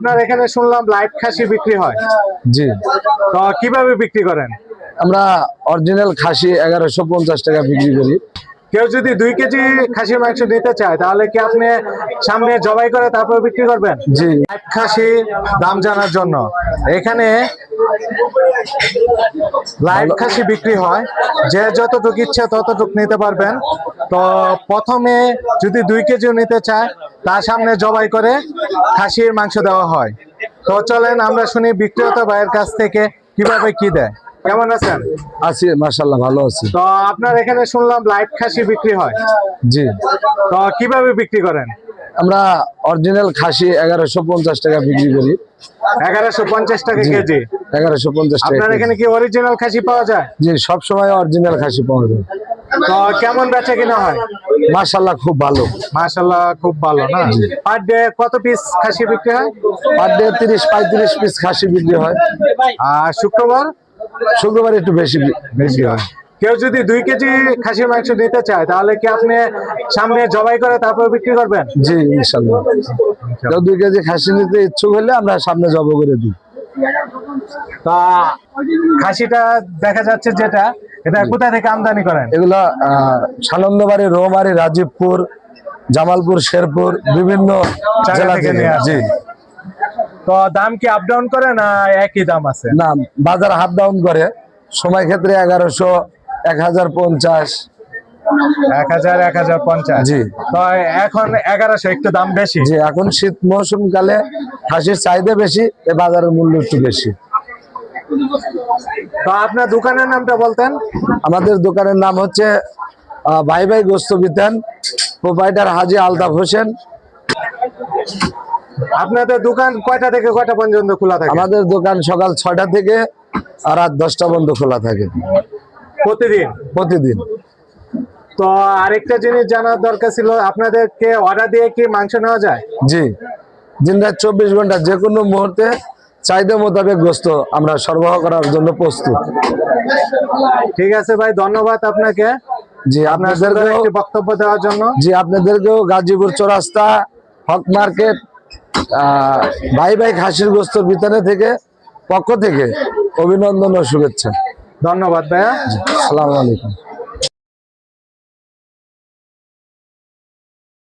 আপনার এখানে শুনলাম লাইভ খাসি বিক্রি হয়। জি। তো কীভাবে বিক্রি করেন? আমরা অরিজিনাল খাসি এগারোশো পঞ্চাশ টাকা বিক্রি করি। কেউ যদি দুই কেজি খাসির মাংস নিতে চায় তাহলে কি আপনি সামনে জবাই করে তারপর বিক্রি করবেন? জি। লাইভ খাসি দাম জানার জন্য। এখানে লাইভ খাসি বিক্রি হয়। যে যতটুকু ইচ্ছে ততটুকু নিতে পারবেন। তো প্রথমে যদি দুই কেজিও নিতে চায় তার সামনে জবাই করে খাসির মাংস দেওয়া হয়। তো চলেন আমরা শুনি বিক্রেতা ভাইয়ের কাছ থেকে কীভাবে কি দেয়। কেমন আছেন? আছি ভালো আছি। তো আপনার এখানে শুনলাম লাইভ খাসি বিক্রি হয়। জি। তো কীভাবে বিক্রি করেন? আমরা অরিজিনাল খাসি এগারোশো পঞ্চাশ টাকা বিক্রি করি। এগারোশো পঞ্চাশ টাকা কেজি। এগারোশো পঞ্চাশ টাকা আপনার এখানে কি অরিজিনাল খাসি পাওয়া যায়? জি সব সময় অরিজিনাল খাসি পাওয়া যায়। তো কেমন বেচা কিনা হয়? মাসাল্লাহ খুব ভালো। মাশাল্লাহ খুব ভালো না? পার ডে কত পিস খাসি বিক্রি হয়? পার ডে তিরিশ পঁয়ত্রিশ পিস খাসি বিক্রি হয়। আর শুক্রবার? শুক্রবার একটু বেশি বেশি হয়। কেউ যদি দুই কেজি খাসির মাংস নিতে চায় তাহলে কি আপনি সামনে জবাই করে তারপর বিক্রি করবেন? জি ইনশাল্লাহ কেউ দুই কেজি খাসি নিতে ইচ্ছুক হলে আমরা সামনে জব করে দিই। তা খাসিটা দেখা যাচ্ছে যেটা এটা কোথা থেকে আমদানি করেন? এগুলা সানন্দবাড়ি রৌমারি রাজীবপুর জামালপুর শেরপুর বিভিন্ন জেলা থেকে। জি। তো দাম কি আপ ডাউন করে না একই দাম আছে? না বাজার হাফ ডাউন করে। সময় ক্ষেত্রে এগারোশো এক হাজার পঞ্চাশ এক হাজার এক হাজার পঞ্চাশ। জি। তো এখন এগারোশো একটু দাম বেশি। জি এখন শীত মৌসুম কালে খাসির চাহিদা বেশি বাজারের মূল্য একটু বেশি। তো আপনার দোকানের নামটা বলতেন। আমাদের দোকানের নাম হচ্ছে ভাই ভাই গোস্ত বিতান প্রোপাইটার হাজি আলতাফ হোসেন। আপনাদের দোকান কয়টা থেকে কয়টা পর্যন্ত খোলা থাকে? আমাদের দোকান সকাল ছয়টা থেকে আর রাত দশটা পর্যন্ত খোলা থাকে। প্রতিদিন? প্রতিদিন। তো আরেকটা জিনিস জানার দরকার ছিল আপনাদেরকে অর্ডার দিয়ে কি মাংস নেওয়া যায়? জি দিন রাত চব্বিশ ঘণ্টা যে কোনো মুহূর্তে চাহিদা মোতাবেক গ্রস্ত আমরা সরবরাহ করার জন্য প্রস্তুত। ঠিক আছে ভাই ধন্যবাদ আপনাকে। জি একটি বক্তব্য দেওয়ার জন্য। জি আপনাদেরকেও গাজীপুর চৌরাস্তা হক মার্কেট ভাই ভাই খাসির গোস্তর বিতানে থেকে পক্ষ থেকে অভিনন্দন ও শুভেচ্ছা। ধন্যবাদ ভাইয়া। আসসালামু আলাইকুম।